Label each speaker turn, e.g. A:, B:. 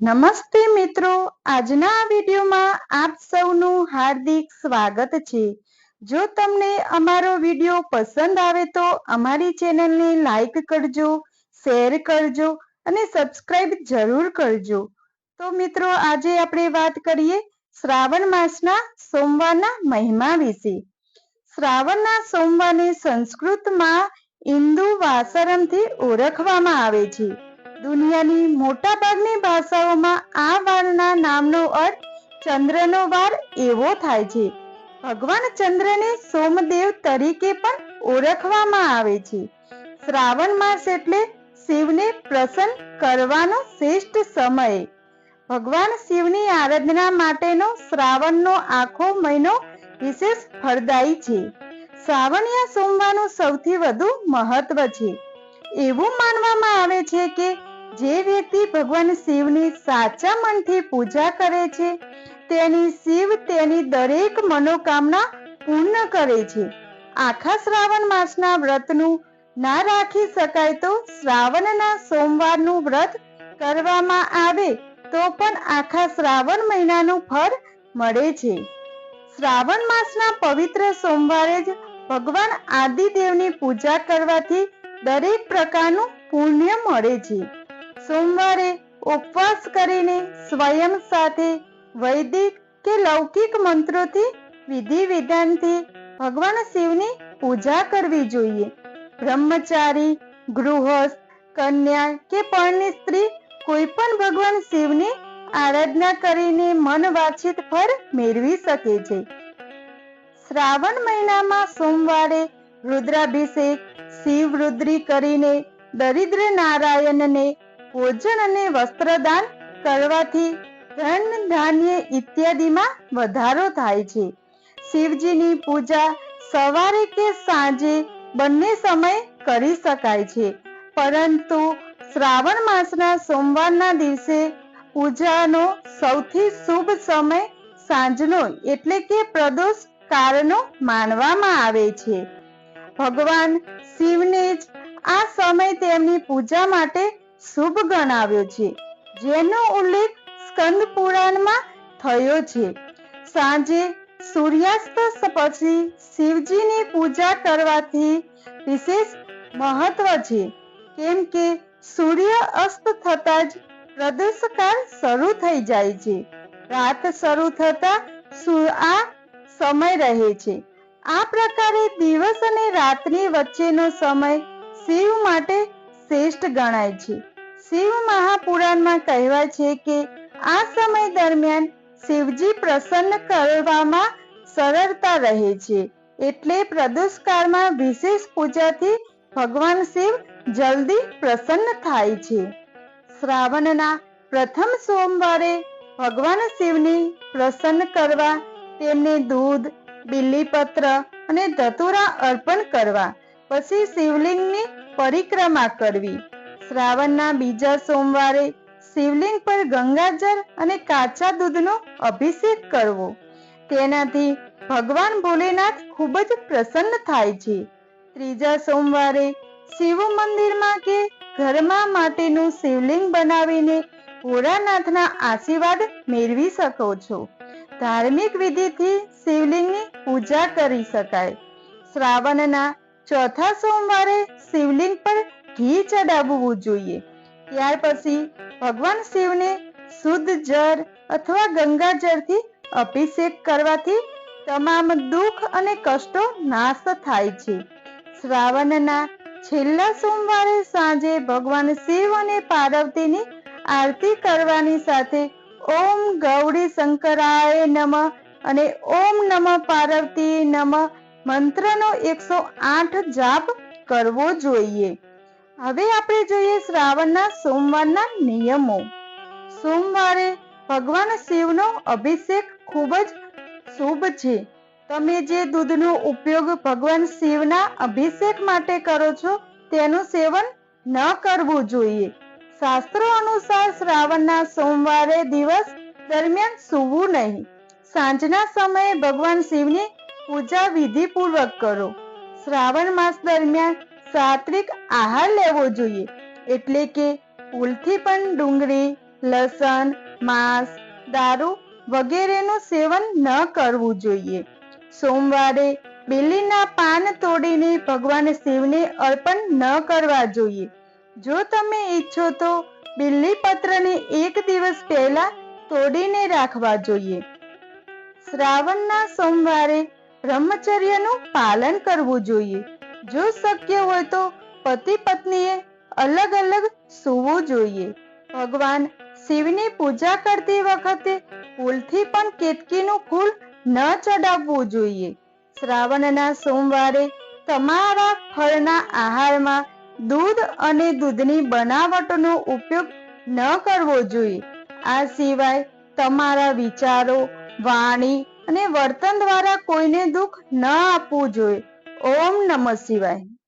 A: નમસ્તે મિત્રો. આજના આ વિડીયોમાં આપ સૌનું હાર્દિક સ્વાગત છે. જો તમને અમારો વીડિયો પસંદ આવે તો અમારી ચેનલને લાઈક કરજો, શેર કરજો અને સબસ્ક્રાઇબ જરૂર કરજો. તો મિત્રો, આજે આપણે વાત કરીએ શ્રાવણ માસના સોમવારના મહિમા વિશે. શ્રાવણના સોમવારને સંસ્કૃતમાં ઇન્દુ વાસરમથી ઓળખવામાં આવે છે. દુનિયાની મોટાભાગની ભાષાઓમાં આ વારના નામનો અર્થ ચંદ્રનો વાર એવો થાય છે. ભગવાન ચંદ્રને સોમદેવ તરીકે પણ ઓળખવામાં આવે છે. શ્રાવણ માસ એટલે શિવને પ્રસન્ન કરવાનો શ્રેષ્ઠ સમય. ભગવાન શિવની આરાધના માટેનો શ્રાવણનો આખો મહિનો વિશેષ ફળદાયી છે. શ્રાવણીયા સોમવારનું સૌથી વધુ મહત્વ છે. એવું માનવામાં આવે છે કે જે વ્યક્તિ ભગવાન શિવની સાચા મનથી પૂજા કરે છે, તેની શિવ તેની દરેક મનોકામના પૂર્ણ કરે છે. આખા શ્રાવણ માસના વ્રતનું ના રાખી શકાય તો શ્રાવણના સોમવારનું વ્રત કરવામાં આવે તો પણ આખા શ્રાવણ મહિનાનું ફળ મળે છે. શ્રાવણ માસના પવિત્ર સોમવારે જ ભગવાન આદિદેવની પૂજા કરવાથી દરેક પ્રકારનું પુણ્ય મળે છે. સોમવારે ઉપવાસ કરીને સ્વયં સાથે વૈદિક કે લૌકિક મંત્રોથી વિધિ વિધાનથી ભગવાન શિવની પૂજા કરવી જોઈએ. બ્રહ્મચારી, ગૃહસ્થ, કન્યા કે પરણી સ્ત્રી કોઈ પણ ભગવાન શિવની આરાધના કરીને મન વાંછિત ફળ મેળવી શકે છે. શ્રાવણ મહિનામાં સોમવારે રુદ્રાભિષેક શિવ રુદ્રી કરીને દરિદ્ર નારાયણને ભોજન અને વસ્ત્રદાન કરવાથી ધન ધાન્ય ઇત્યાદિમાં વધારો થાય છે. શિવજીની પૂજા સવારે કે સાંજે બંને સમય કરી શકાય છે. પરંતુ શ્રાવણ માસના સોમવારના દિવસે પૂજાનો સૌથી શુભ સમય સાંજનો એટલે કે પ્રદોષ કાળનો માનવામાં આવે છે. ભગવાન શિવને જ આ સમય તેમની પૂજા માટે શુભ ગણાવ્યો છે. જેનો ઉલ્લેખ સ્કંદ પુરાણમાં થયો છે. સાંજે સૂર્યાસ્ત પછી શિવજીની પૂજા કરવાથી વિશેષ મહત્વ છે. કેમ કે સૂર્ય અસ્ત થતા જ પ્રદોષકાળ શરૂ થઈ જાય છે. રાત શરૂ થતા આ સમય રહે છે. આ પ્રકારે દિવસ અને રાતની વચ્ચેનો સમય શિવ માટે શ્રેષ્ઠ ગણાય છે. શિવ મહાપુરાણમાં કહેવાય છે કે આ સમય દરમિયાન શિવજી પ્રસન્ન કરવામાં સરળતા રહે છે. એટલે પ્રદોષકાળમાં વિશેષ પૂજાથી ભગવાન શિવ જલ્દી પ્રસન્ન થાય છે. શ્રાવણના પ્રથમ સોમવારે ભગવાન શિવની પ્રસન્ન કરવા તેમને દૂધ બિલ્લીપત્ર અને ધતુરા અર્પણ કરવા. પછી શિવલિંગની પરિક્રમા કરવી. શ્રાવણના બીજા સોમવારે શિવલિંગ પર ગંગાજળ અને કાચા દૂધનો અભિષેક કરવો. તેનાથી ભગવાન ભોલેનાથ ખૂબ જ પ્રસન્ન થાય છે. ત્રીજા સોમવારે શિવ મંદિરમાં કે ઘરમાં માટેનું શિવલિંગ બનાવીને ભોળાનાથના આશીર્વાદ મેળવી શકો છો. ધાર્મિક વિધિથી શિવલિંગની પૂજા કરી શકાય. શ્રાવણના ચોથા સોમવારે શિવલિંગ પર ઘી ચડાવવું જોઈએ. ત્યાર પછી ભગવાન શિવને શુદ્ધ જળ અથવા ગંગા જળથી અભિષેક કરવાથી તમામ દુઃખ અને કષ્ટો નાશ થાય છે. શ્રાવણના છેલ્લા સોમવારે સાંજે ભગવાન શિવ અને પાર્વતીની આરતી કરવાની સાથે ઓમ ગૌરી શંકરાય નમ અને ઓમ નમ પાર્વતી નમ મંત્રનો એકસો આઠ જાપ કરવો જોઈએ. હવે આપણે જોઈએ શ્રાવણના સોમવારના નિયમો. સોમવારે ભગવાન શિવનો અભિષેક ખૂબ જ શુભ છે. તમે જે દૂધનો ઉપયોગ ભગવાન શિવના અભિષેક માટે કરો છો, તેનું સેવન ન કરવું જોઈએ. શાસ્ત્રો અનુસાર શ્રાવણના સોમવારે દિવસ દરમિયાન સૂવું નહીં. સાંજના સમયે ભગવાન શિવની પૂજા વિધિપૂર્વક કરો. શ્રાવણ માસ દરમિયાન સાત્વિક આહાર લેવો જોઈએ. એટલે કે ભૂલથી પણ ડુંગળી, લસણ, માંસ, દારૂ વગેરેનું સેવન ન કરવું જોઈએ. સોમવારે બિલ્લીના પાન તોડીને ભગવાન શિવને અર્પણ ન કરવા જોઈએ. જો તમે ઈચ્છો તો બિલ્લી પત્રને એક દિવસ પહેલા તોડીને રાખવા જોઈએ. શ્રાવણના સોમવારે બ્રહ્મચર્યનું પાલન કરવું જોઈએ. જો શક્ય હોય તો પતિ પત્નીએ અલગ અલગ સૂવું જોઈએ. ભગવાન શિવની પૂજા કરતી વખતે ફૂલથી પણ કેતકીનું ફૂલ ન ચડાવવું જોઈએ. શ્રાવણના સોમવારે તમારા ફળના આહારમાં દૂધ અને દૂધની બનાવટનો ઉપયોગ ન કરવો જોઈએ. આ સિવાય તમારા વિચારો, વાણી અને વર્તન દ્વારા કોઈને દુઃખ ન આપવું જોઈએ. ઓમ નમઃ શિવાય.